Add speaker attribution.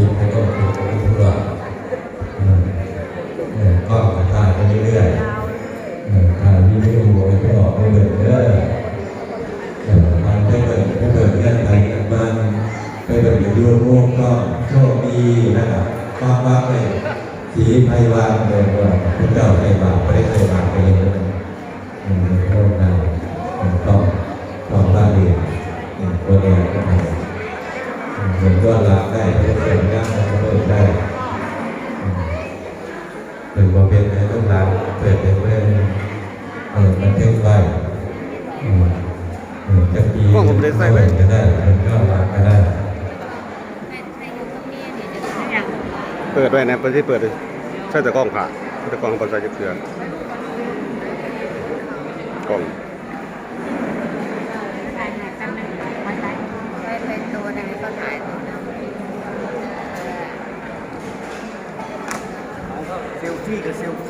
Speaker 1: อ่าคิด
Speaker 2: แล้วก็คิดไปทุกวันอืมเออก็ถ่ายไปเรื่อยๆเออถ่ายวิดีโอไปก็ออกไปเบิ่งเด้อเออทางไปเบิ่งไปเบิ่งเรื่องไปกันบ้างไปเบิ่อยู่ร่วมวงก็โชคดีนะครับมากมากๆเลยสีไพวันเลยว่าพระเจ้าไพบาปไม่ได้เคยบาปไปเลยอืมโทษนะอืมต้องต้องบ้านเรียนอืมตัวเองก็ไป เห็นก็ลาได้เป็นเสียงนั่งก็เปิดได้อืมเป็นเป็นในลูกหลาเปิดเป็นเรื่องเออบันเทึกไว้อืมอืมจะปี
Speaker 3: ก็ได้
Speaker 2: เป็นก็ลาก็ได้
Speaker 3: เปิดไว้นะเปิดที่เปิดเลยใช่แต่กล้องผ่าแต่กล้องบอลใส่เกลือกล้อง
Speaker 4: ถ่ายถ่ายแป๊บนึงมาถ่ายไปเป็นตัวไหนก็ถ่ายตัวนั้น
Speaker 5: เซล